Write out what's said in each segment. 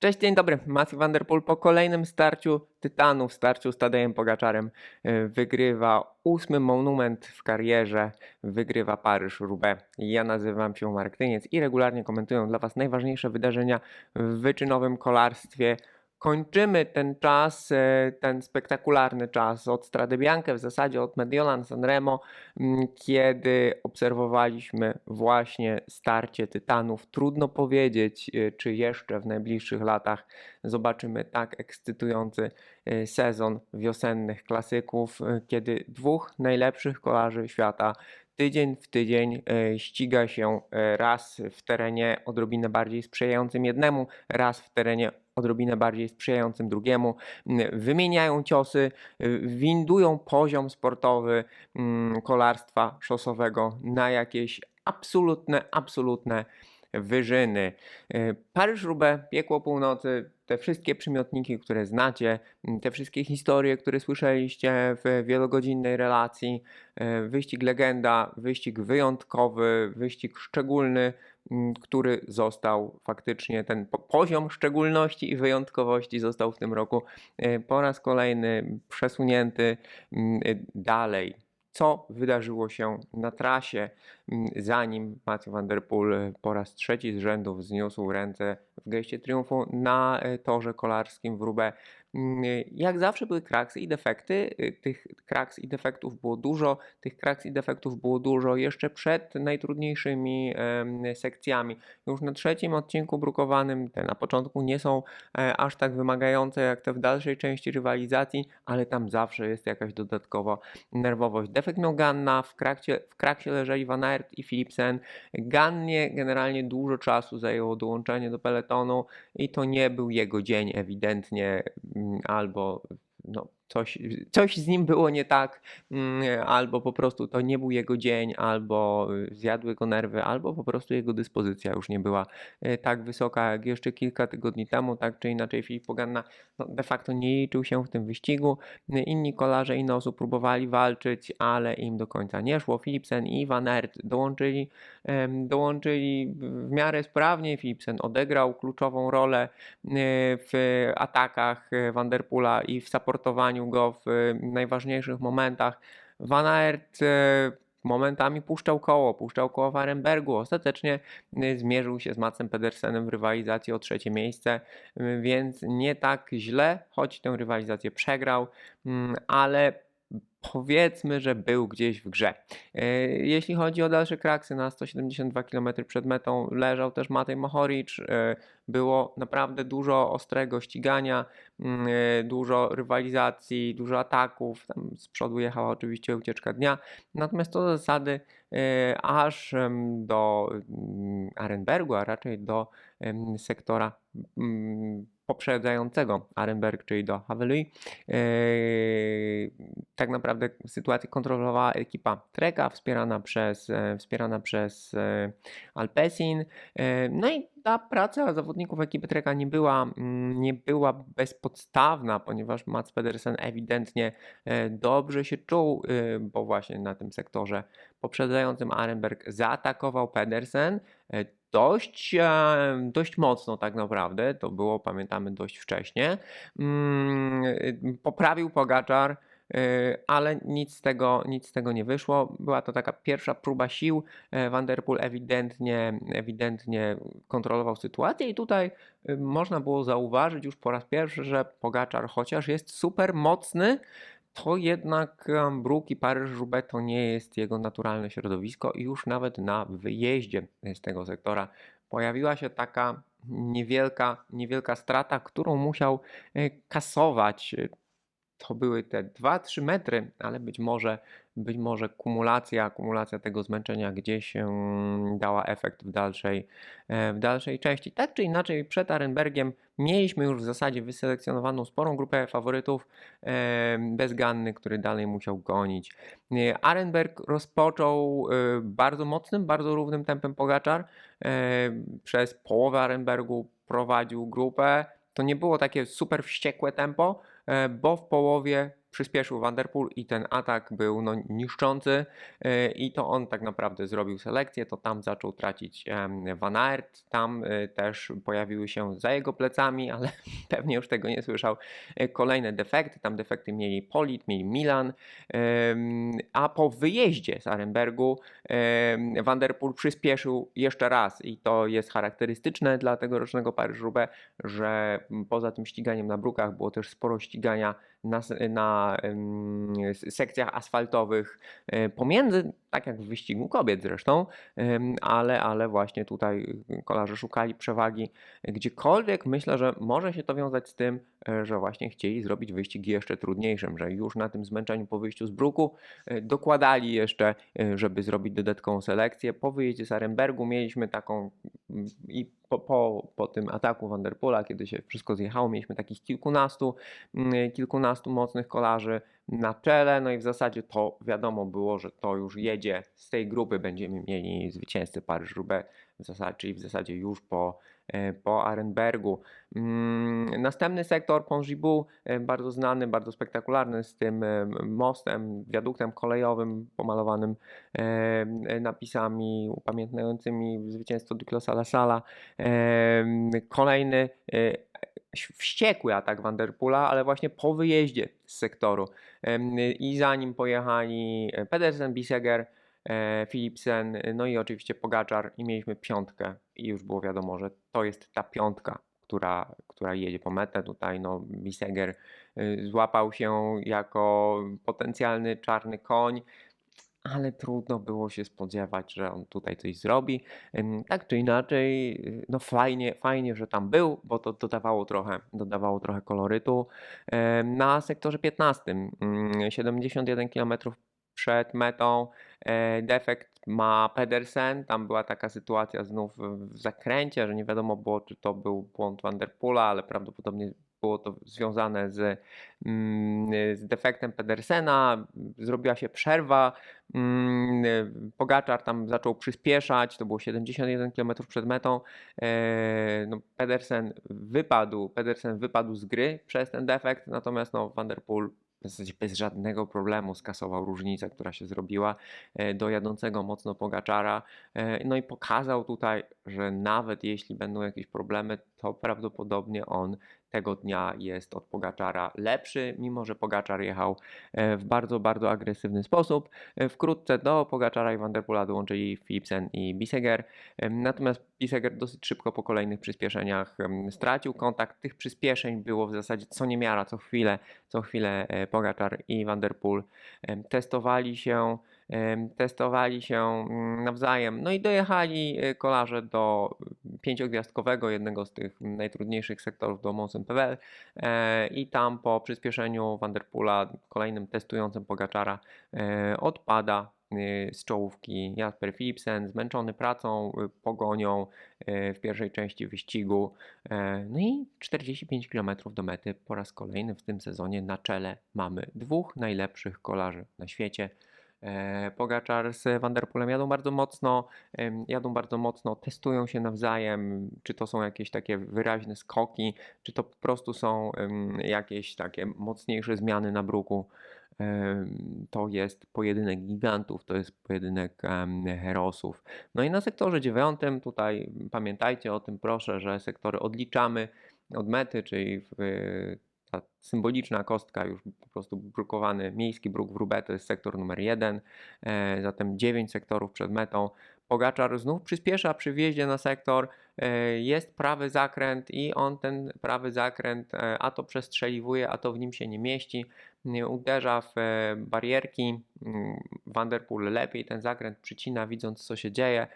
Cześć, dzień dobry. Matthew Van Der Poel po kolejnym starciu Tytanów, starciu z Tadejem Pogaczarem e, wygrywa ósmy monument w karierze, wygrywa Paryż-Roubaix. Ja nazywam się Marek Tyniec i regularnie komentuję dla Was najważniejsze wydarzenia w wyczynowym kolarstwie. Kończymy ten czas, e, ten spektakularny czas od Strade Bianche, w zasadzie od Mediolan Sanremo, m, kiedy obserwowaliśmy właśnie starcie Tytanów. Trudno powiedzieć, e, czy jeszcze w najbliższych latach zobaczymy tak ekscytujący e, sezon wiosennych klasyków, kiedy dwóch najlepszych kolarzy świata tydzień w tydzień ściga się raz w terenie odrobinę bardziej sprzyjającym jednemu, raz w terenie odrobinę bardziej sprzyjającym drugiemu. M, Wymieniają ciosy, y, windują poziom sportowy mm, kolarstwa szosowego na jakieś absolutne, absolutne wyżyny. Y, Paryż-Roubaix, Piekło Północy, te wszystkie przymiotniki, które znacie, m, te wszystkie historie, które słyszeliście w wielogodzinnej relacji, y, wyścig legenda, wyścig wyjątkowy, wyścig szczególny, który został faktycznie, ten po- poziom szczególności i wyjątkowości został w tym roku y, po raz kolejny przesunięty y, dalej. Co wydarzyło się na trasie, zanim Matthew Van Der Poel y, po raz trzeci z rzędu wzniósł ręce w geście triumfu na y, torze kolarskim w Roubaix. Mm, y, Jak zawsze były kraksy i defekty. Tych kraks i defektów było dużo. Tych kraks i defektów było dużo jeszcze przed najtrudniejszymi sekcjami. Już na trzecim odcinku brukowanym, te na początku nie są e, aż tak wymagające jak te w dalszej części rywalizacji, ale tam zawsze jest jakaś dodatkowa nerwowość. Defekt miał Ganna, w krakcie, w krakcie leżeli Van i Philipsen. Gannie generalnie dużo czasu zajęło dołączenie do peletonu i to nie był jego dzień ewidentnie, mm, albo no, coś, coś z nim było nie tak, mm, albo po prostu to nie był jego dzień, albo y, zjadły go nerwy, albo po prostu jego dyspozycja już nie była y, tak wysoka jak jeszcze kilka tygodni temu, tak czy inaczej Filip Poganna no, de facto nie liczył się w tym wyścigu. Y, Inni kolarze, inne osób próbowali walczyć, ale im do końca nie szło. Philipsen i Van Aert dołączyli, dołączyli w miarę sprawnie. Philipsen odegrał kluczową rolę w atakach Van Der Poola i w supportowaniu go w y, najważniejszych momentach. Van Aert y, momentami puszczał koło, puszczał koło w Arenbergu. Ostatecznie y, zmierzył się z Matsem Pedersenem w rywalizacji o trzecie miejsce, więc nie tak źle, choć tę rywalizację przegrał, mm, ale powiedzmy, że był gdzieś w grze. E, Jeśli chodzi o dalsze kraksy, na 172 km przed metą leżał też Matej Mohoric. E, Było naprawdę dużo ostrego ścigania, mm, e, dużo rywalizacji, dużo ataków. Tam z przodu jechała oczywiście ucieczka dnia. Natomiast to zasady e, aż do mm, Arenbergu, a raczej do sektora mm, poprzedzającego Arenberg, czyli do Havelui. Eee, tak naprawdę sytuację kontrolowała ekipa Treka, wspierana przez, wspierana przez e, Alpecin. E, No i ta praca zawodników ekipy Treka nie była, mm, nie była bezpodstawna, ponieważ Mats Pedersen ewidentnie e, dobrze się czuł, e, bo właśnie na tym sektorze poprzedzającym Arenberg zaatakował Pedersen dość, dość mocno tak naprawdę, to było pamiętamy dość wcześnie. Mm, y, Poprawił Pogaczar, y, ale nic z, tego, nic z tego nie wyszło. Była to taka pierwsza próba sił. E, Van Der Poel ewidentnie, ewidentnie kontrolował sytuację i tutaj y, można było zauważyć już po raz pierwszy, że Pogaczar chociaż jest super mocny, to jednak Bruk i Paryż-Roubaix to nie jest jego naturalne środowisko i już nawet na wyjeździe z tego sektora pojawiła się taka niewielka, niewielka strata, którą musiał e, kasować. E, To były te 2-3 metry, ale być może, być może kumulacja, kumulacja tego zmęczenia gdzieś dała efekt w dalszej, e, w dalszej części. Tak czy inaczej, przed Arenbergiem mieliśmy już w zasadzie wyselekcjonowaną sporą grupę faworytów e, bez Ganny, który dalej musiał gonić. E, Arenberg rozpoczął bardzo mocnym, bardzo równym tempem Pogaczar. Przez połowę Arenbergu prowadził grupę. To nie było takie super wściekłe tempo, bo w połowie przyspieszył Vanderpool i ten atak był no, niszczący e, i to on tak naprawdę zrobił selekcję, to tam zaczął tracić Van Aert, tam e, też pojawiły się za jego plecami, ale pewnie już tego nie słyszał, e, kolejne defekty, tam defekty mieli Polit, mieli Milan, a po wyjeździe z Arenbergu Vanderpool przyspieszył jeszcze raz i to jest charakterystyczne dla tegorocznego Paryż-Roubaix, że poza tym ściganiem na brukach było też sporo ścigania na, na sekcjach asfaltowych e, pomiędzy, tak jak w wyścigu kobiet zresztą, ale, ale właśnie tutaj kolarze szukali przewagi gdziekolwiek. Myślę, że może się to wiązać z tym, e, że właśnie chcieli zrobić wyścig jeszcze trudniejszym, że już na tym zmęczeniu po wyjściu z bruku e, dokładali jeszcze, e, żeby zrobić dodatkową selekcję. Po wyjeździe z Arenbergu mieliśmy taką i po, po, po tym ataku Vanderpoola, kiedy się wszystko zjechało, mieliśmy takich kilkunastu, mm, kilkunastu mocnych kolarzy na czele, no i w zasadzie to wiadomo było, że to już jedzie z tej grupy, będziemy mieli zwycięzcę Paryż-Roubaix, w zasadzie, czyli w zasadzie już po, po Arenbergu. Mm, Następny sektor Pont-Gibaud, e, bardzo znany, bardzo spektakularny z tym e, mostem, wiaduktem kolejowym pomalowanym e, e, napisami upamiętniającymi zwycięstwo Duclosa La Sala. Kolejny e, wściekły atak Vanderpoola, ale właśnie po wyjeździe z sektoru. I za nim pojechali e, Pedersen, Biseger, e, Philipsen, e, no i oczywiście Pogaczar i mieliśmy piątkę i już było wiadomo, że to jest ta piątka, która, która jedzie po metę. Tutaj no, Biseger y, złapał się jako potencjalny czarny koń, ale trudno było się spodziewać, że on tutaj coś zrobi. Tak czy inaczej, y, no fajnie, fajnie, że tam był, bo to dodawało trochę, dodawało trochę kolorytu. Na sektorze 15, mm, 71 km przed metą, e, defekt ma Pedersen. Tam była taka sytuacja znów w- zakręcie, że nie wiadomo było, czy to był błąd Vanderpoola, ale prawdopodobnie było to związane z, mm, z defektem Pedersena. Zrobiła się przerwa. Mm, Pogaczar tam zaczął przyspieszać, to było 71 km przed metą. E, No, Pedersen wypadł, Pedersen wypadł z gry przez ten defekt, natomiast no, Van der Poel w zasadzie bez żadnego problemu skasował różnicę, która się zrobiła e, do jadącego mocno Pogaczara. E, No i pokazał tutaj, że nawet jeśli będą jakieś problemy, to prawdopodobnie on tego dnia jest od Pogaczara lepszy, mimo że Pogaczar jechał e, w bardzo, bardzo agresywny sposób. E, Wkrótce do Pogaczara i Van der Poola dołączyli Philipsen i Biseger. Em, Natomiast Biseger dosyć szybko po kolejnych przyspieszeniach stracił kontakt. Tych przyspieszeń było w zasadzie co niemiara, co chwilę, co chwilę e, Pogaczar i Van der Poel em, testowali się, testowali się mm, nawzajem. No i dojechali e, kolarze do pięciogwiazdkowego, jednego z tych najtrudniejszych sektorów do Mont-Saint-Pével e, i tam po przyspieszeniu Van der Poola, kolejnym testującym Pogaczara, e, odpada z czołówki Jasper Philipsen, zmęczony pracą, pogonią w pierwszej części wyścigu. No i 45 km do mety po raz kolejny w tym sezonie na czele mamy dwóch najlepszych kolarzy na świecie. E, Pogaczar z Van der Poelem jadą bardzo mocno, jadą bardzo mocno, testują się nawzajem, czy to są jakieś takie wyraźne skoki, czy to po prostu są jakieś takie mocniejsze zmiany na bruku. To jest pojedynek gigantów, to jest pojedynek herosów. No i na sektorze dziewiątym, tutaj pamiętajcie o tym proszę, że sektory odliczamy od mety, czyli w, ta symboliczna kostka, już po prostu brukowany miejski bruk w Roubaix to jest sektor numer jeden, e, zatem 9 sektorów przed metą. Pogaczar znów przyspiesza przy wjeździe na sektor, e, jest prawy zakręt i on ten prawy zakręt e, a to przestrzeliwuje, a to w nim się nie mieści, uderza w e, barierki. Mm, Van der Poel lepiej ten zakręt przycina, widząc co się dzieje.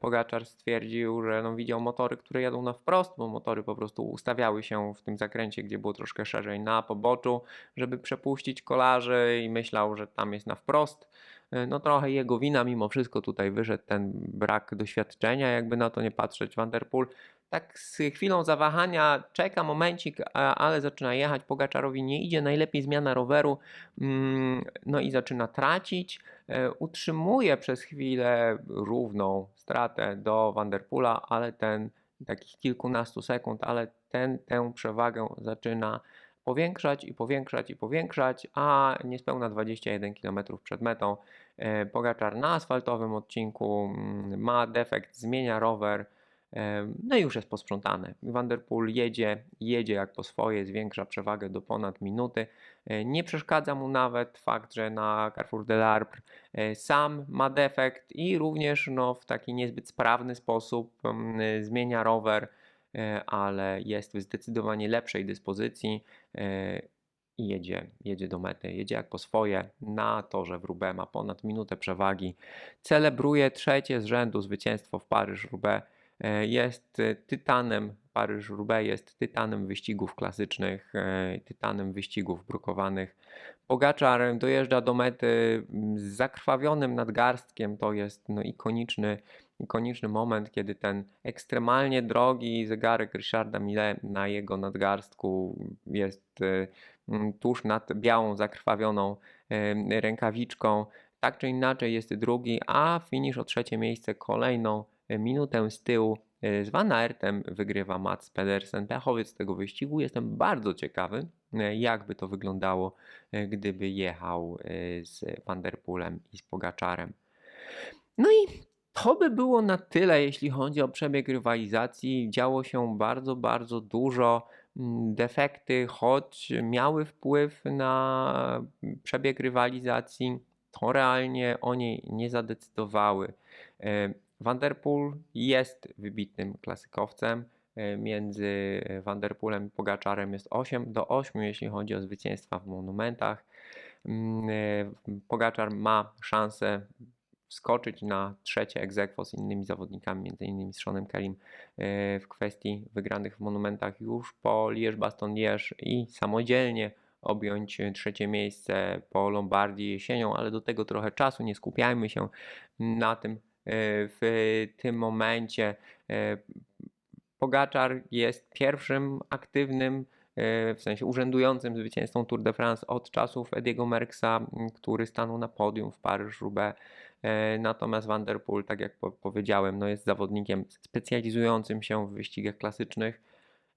Pogaczar stwierdził, że no, widział motory, które jadą na wprost, bo motory po prostu ustawiały się w tym zakręcie, gdzie było troszkę szerzej na poboczu, żeby przepuścić kolarzy i myślał, że tam jest na wprost. E, No trochę jego wina, mimo wszystko tutaj wyszedł ten brak doświadczenia, jakby na to nie patrzeć. Van der Poel tak z chwilą zawahania czeka momencik, ale zaczyna jechać. Pogaczarowi nie idzie, najlepiej zmiana roweru, mm, no i zaczyna tracić. E, Utrzymuje przez chwilę równą stratę do Van der Poola, ale ten takich kilkunastu sekund, ale ten tę przewagę zaczyna powiększać i powiększać i powiększać, a niespełna 21 km przed metą e, Pogaczar na asfaltowym odcinku mm, ma defekt, zmienia rower, e, no i już jest posprzątane. Van der Poel jedzie, jedzie jak po swoje, zwiększa przewagę do ponad minuty. E, Nie przeszkadza mu nawet fakt, że na Carrefour de l'Arbre sam ma defekt i również no, w taki niezbyt sprawny sposób mm, zmienia rower, ale jest w zdecydowanie lepszej dyspozycji e, i jedzie, jedzie do mety. Jedzie jak po swoje na torze w Roubaix, ma ponad minutę przewagi. Celebruje trzecie z rzędu zwycięstwo w Paryż-Roubaix. E, Jest e, tytanem, Paryż-Roubaix jest tytanem wyścigów klasycznych, e, tytanem wyścigów brukowanych. Pogaczar dojeżdża do mety z zakrwawionym nadgarstkiem. To jest no, ikoniczny, ikoniczny moment, kiedy ten ekstremalnie drogi zegarek Richarda Mille na jego nadgarstku jest mm, tuż nad białą, zakrwawioną e, rękawiczką. Tak czy inaczej jest drugi, a finisz o trzecie miejsce kolejną e, minutę z tyłu. Z Van Aertem wygrywa Mats Pedersen, pechowiec tego wyścigu. Jestem bardzo ciekawy, jakby to wyglądało, gdyby jechał z Van der Poelem i z Pogaczarem. No i to by było na tyle, jeśli chodzi o przebieg rywalizacji. Działo się bardzo, bardzo dużo. Mm, Defekty, choć miały wpływ na przebieg rywalizacji, to realnie o niej nie zadecydowały. E, Van der Poel jest wybitnym klasykowcem. E, Między Van der Poelem i Pogaczarem jest 8 do 8, jeśli chodzi o zwycięstwa w monumentach. Mm, e, Pogaczar ma szansę wskoczyć na trzecie aequo z innymi zawodnikami, m.in. z Seanem Kellim e, w kwestii wygranych w monumentach już po Liège-Bastogne-Liège i samodzielnie objąć trzecie miejsce po Lombardii jesienią, ale do tego trochę czasu, nie skupiajmy się na tym e, w tym momencie. E, Pogaczar jest pierwszym aktywnym, w sensie urzędującym zwycięzcą Tour de France od czasów Ediego Merckxa, m, który stanął na podium w Paryż-Roubaix. E, Natomiast Van der Poel, tak jak po- powiedziałem, no jest zawodnikiem specjalizującym się w wyścigach klasycznych.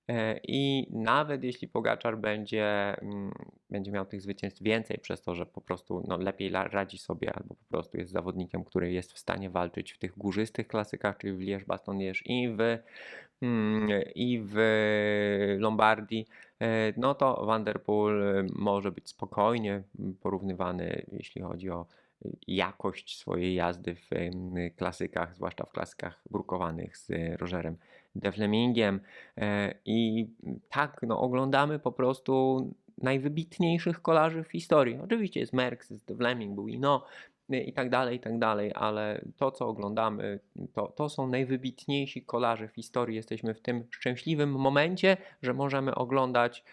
E, I nawet jeśli Pogaczar będzie, mm, będzie miał tych zwycięstw więcej przez to, że po prostu no, lepiej radzi sobie, albo po prostu jest zawodnikiem, który jest w stanie walczyć w tych górzystych klasykach, czyli w Liège-Bastogne-Liège i w, mm, i w Lombardii, e, no to Van der Poel e, może być spokojnie porównywany, jeśli chodzi o jakość swojej jazdy w klasykach, zwłaszcza w klasykach brukowanych z Rogerem De Flemingiem. E, I tak, no, oglądamy po prostu najwybitniejszych kolarzy w historii. Oczywiście jest Merckx, jest Fleming, był Ino i tak dalej, i tak dalej, ale to, co oglądamy, to, to są najwybitniejsi kolarze w historii. Jesteśmy w tym szczęśliwym momencie, że możemy oglądać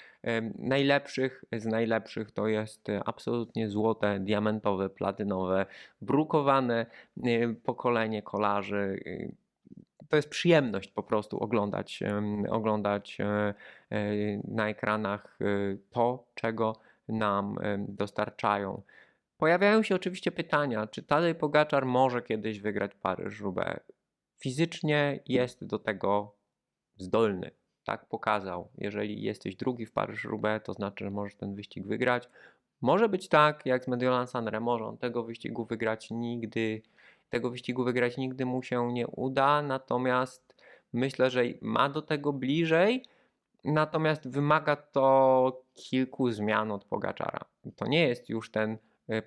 najlepszych z najlepszych. To jest absolutnie złote, diamentowe, platynowe, brukowane e, pokolenie kolarzy. e, to jest przyjemność po prostu oglądać, oglądać e, na ekranach to, czego nam dostarczają. Pojawiają się oczywiście pytania, czy Tadej Pogaczar może kiedyś wygrać Paryż-Roubaix. Fizycznie jest do tego zdolny. Tak pokazał. Jeżeli jesteś drugi w Paryż-Roubaix, to znaczy, że możesz ten wyścig wygrać. Może być tak, jak z Mediolan Sanremo, że on tego wyścigu wygrać nigdy, tego wyścigu wygrać nigdy mu się nie uda, natomiast myślę, że ma do tego bliżej, natomiast wymaga to kilku zmian od Pogaczara. To nie jest już ten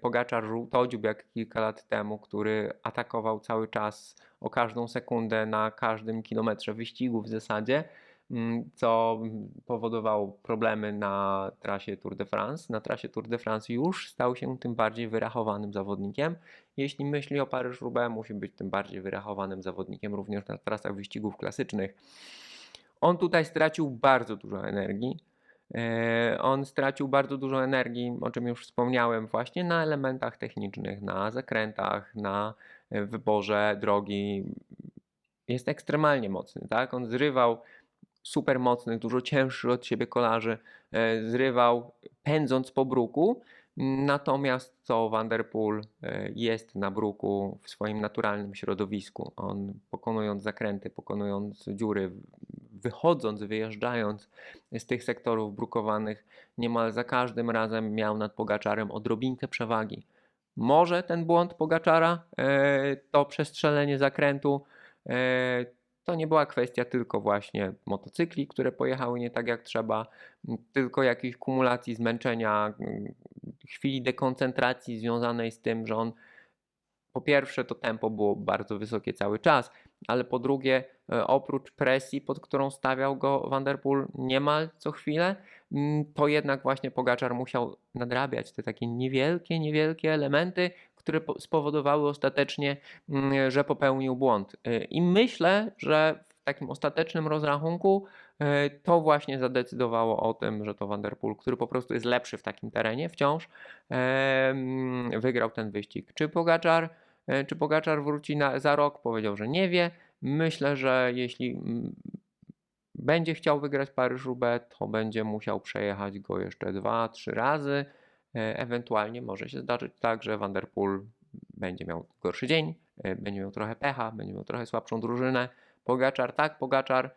Pogaczar żółtodziób jak kilka lat temu, który atakował cały czas o każdą sekundę na każdym kilometrze wyścigu w zasadzie, mm, co powodowało problemy na trasie Tour de France. Na trasie Tour de France już stał się tym bardziej wyrachowanym zawodnikiem. Jeśli myśli o Paryż-Roubaix, musi być tym bardziej wyrachowanym zawodnikiem również na trasach wyścigów klasycznych. On tutaj stracił bardzo dużo energii. E, On stracił bardzo dużo energii, o czym już wspomniałem, właśnie na elementach technicznych, na zakrętach, na e, wyborze drogi. Jest ekstremalnie mocny, tak? On zrywał super mocnych, dużo cięższych od siebie kolarzy, e, zrywał pędząc po bruku. Natomiast co Van der Poel e, jest na bruku w swoim naturalnym środowisku. On pokonując zakręty, pokonując dziury wychodząc, wyjeżdżając z tych sektorów brukowanych, niemal za każdym razem miał nad Pogaczarem odrobinkę przewagi. Może ten błąd Pogaczara, e, to przestrzelenie zakrętu, e, to nie była kwestia tylko właśnie motocykli, które pojechały nie tak jak trzeba, tylko jakiejś kumulacji zmęczenia, chwili dekoncentracji związanej z tym, że on po pierwsze to tempo było bardzo wysokie cały czas, ale po drugie e, oprócz presji, pod którą stawiał go Van der Poel niemal co chwilę, mm, to jednak właśnie Pogaczar musiał nadrabiać te takie niewielkie, niewielkie elementy, które po- spowodowały ostatecznie, mm, że popełnił błąd. Y, I myślę, że w takim ostatecznym rozrachunku y, to właśnie zadecydowało o tym, że to Van der Poel, który po prostu jest lepszy w takim terenie wciąż, em, wygrał ten wyścig. Czy Pogaczar, e, czy Pogaczar wróci na, za rok? Powiedział, że nie wie. Myślę, że jeśli będzie chciał wygrać Paryż-Roubaix, to będzie musiał przejechać go jeszcze dwa, trzy razy. E, Ewentualnie może się zdarzyć tak, że Van der Poel będzie miał gorszy dzień, e, będzie miał trochę pecha, będzie miał trochę słabszą drużynę. Pogaczar tak, Pogaczar e,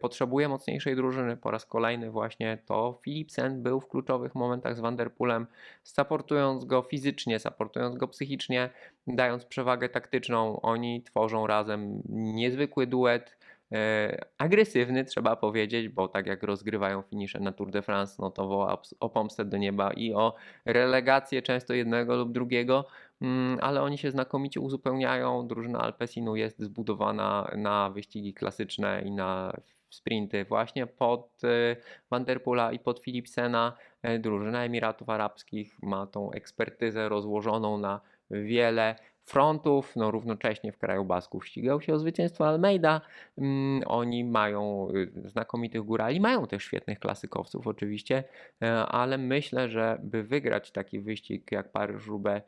potrzebuje mocniejszej drużyny. Po raz kolejny właśnie to Philipsen był w kluczowych momentach z Van der Poelem, supportując go fizycznie, supportując go psychicznie, dając przewagę taktyczną. Oni tworzą razem niezwykły duet. E, agresywny, trzeba powiedzieć, bo tak jak rozgrywają finisze na Tour de France, no to woła o pomstę do nieba i o relegację często jednego lub drugiego, mm, ale oni się znakomicie uzupełniają. Drużyna Alpesinu jest zbudowana na wyścigi klasyczne i na sprinty właśnie pod e, Van der Poela i pod Philipsena. E, Drużyna Emiratów Arabskich ma tą ekspertyzę rozłożoną na wiele frontów, no równocześnie w kraju Basków ścigał się o zwycięstwo Almeida. Mm, Oni mają y, znakomitych górali, mają też świetnych klasykowców oczywiście, e, ale myślę, że by wygrać taki wyścig jak Paryż-Roubaix,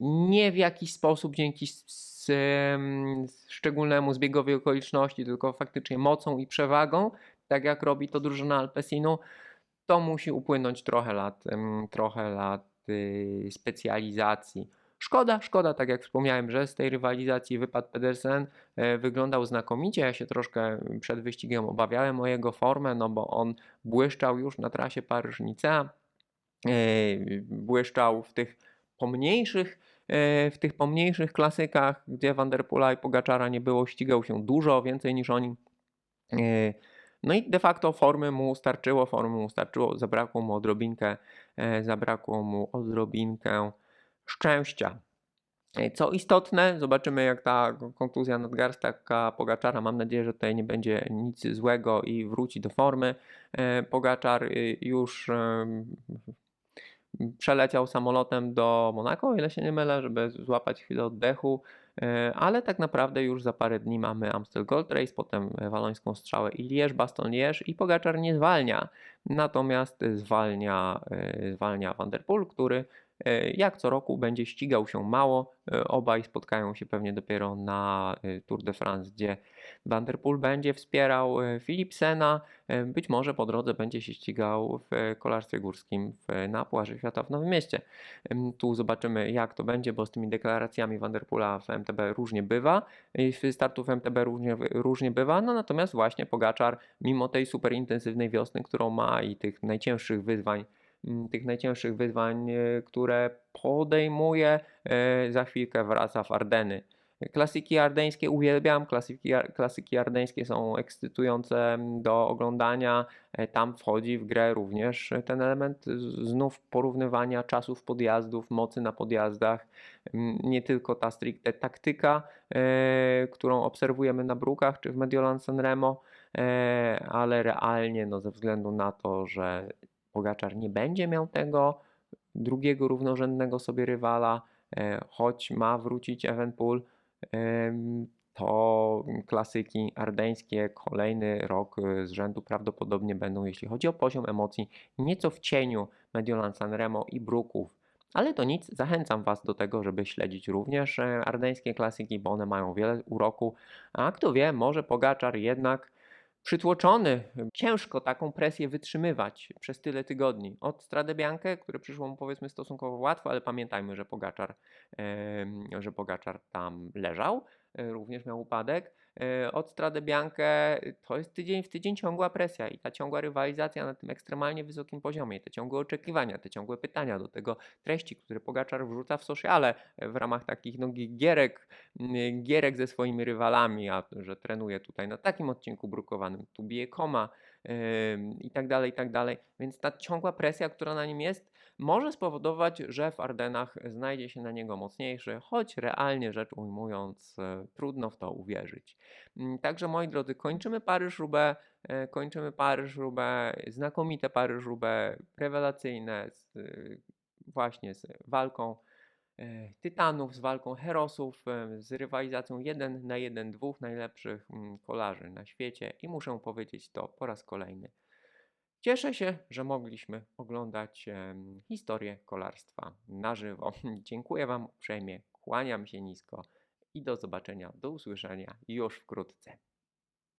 nie w jakiś sposób dzięki szczególnemu zbiegowi okoliczności, tylko faktycznie mocą i przewagą, tak jak robi to drużyna Alpesinu, to musi upłynąć trochę lat, trochę lat y, specjalizacji. Szkoda, szkoda, tak jak wspomniałem, że z tej rywalizacji wypadł Pedersen, e, wyglądał znakomicie. Ja się troszkę przed wyścigiem obawiałem o jego formę, no bo on błyszczał już na trasie Paryż-Nicea, e, błyszczał w tych pomniejszych, e, w tych pomniejszych klasykach, gdzie Van der Poela i Pogaczara nie było, ścigał się dużo więcej niż oni. No i de facto formy mu starczyło, formy mu starczyło, zabrakło mu odrobinkę, zabrakło mu odrobinkę szczęścia. E, Co istotne, zobaczymy jak ta kontuzja nadgarstka Pogaczara, mam nadzieję, że tutaj nie będzie nic złego i wróci do formy. E, Pogaczar y, już przeleciał samolotem do Monako, o ile się nie mylę, żeby złapać chwilę oddechu, e, ale tak naprawdę już za parę dni mamy Amstel Gold Race, potem Walońską Strzałę i Liège, Baston Liège i Pogaczar nie zwalnia, natomiast zwalnia, zwalnia Van der Poel, który jak co roku będzie ścigał się mało, e, obaj spotkają się pewnie dopiero na e, Tour de France, gdzie Van der Poel będzie wspierał e, Philipsena, e, być może po drodze będzie się ścigał w e, kolarstwie górskim na Pucharze Świata w Nowym Mieście. Tu zobaczymy jak to będzie, bo z tymi deklaracjami Van der Poela w MTB różnie bywa, i w startów MTB różnie, różnie bywa, no natomiast właśnie Pogaczar, mimo tej super intensywnej wiosny, którą ma i tych najcięższych wyzwań, tych najcięższych wyzwań, e, które podejmuje, e, za chwilkę wraca w Ardeny. Klasyki ardeńskie uwielbiam, klasyki, klasyki ardeńskie są ekscytujące do oglądania. E, Tam wchodzi w grę również ten element znów porównywania czasów podjazdów, mocy na podjazdach. Mm, Nie tylko ta stricte taktyka, którą obserwujemy na brukach czy w Mediolan Sanremo, ale realnie no, ze względu na to, że Pogaczar nie będzie miał tego drugiego równorzędnego sobie rywala, e, choć ma wrócić Evenpool, to klasyki ardeńskie kolejny rok e, z rzędu prawdopodobnie będą, jeśli chodzi o poziom emocji, nieco w cieniu Mediolan Sanremo i Bruków. Ale to nic, zachęcam Was do tego, żeby śledzić również e, ardeńskie klasyki, bo one mają wiele uroku. A kto wie, może Pogaczar jednak przytłoczony, ciężko taką presję wytrzymywać przez tyle tygodni. Od Strade Bianche, które przyszło mu powiedzmy stosunkowo łatwo, ale pamiętajmy, że Pogaczar, że Pogaczar tam leżał, e, również miał upadek. E, Od Strade Bianche to jest tydzień w tydzień ciągła presja i ta ciągła rywalizacja na tym ekstremalnie wysokim poziomie, te ciągłe oczekiwania, te ciągłe pytania, do tego treści, które Pogaczar wrzuca w sociale e, w ramach takich no, gi- gierek, mm, gierek ze swoimi rywalami, a że trenuje tutaj na takim odcinku brukowanym, tu bije koma i tak dalej, i tak dalej. Więc ta ciągła presja, która na nim jest, może spowodować, że w Ardenach znajdzie się na niego mocniejszy, choć realnie rzecz ujmując, e, trudno w to uwierzyć. Mm, Także moi drodzy, kończymy Paryż-Roubaix, e, kończymy Paryż-Roubaix, znakomite Paryż-Roubaix, rewelacyjne, z, y, właśnie z walką e, tytanów, z walką herosów, e, z rywalizacją 1 na 1 dwóch najlepszych mm, kolarzy na świecie i muszę powiedzieć to po raz kolejny. Cieszę się, że mogliśmy oglądać em, historię kolarstwa na żywo. Dziękuję Wam uprzejmie, kłaniam się nisko i do zobaczenia, do usłyszenia już wkrótce.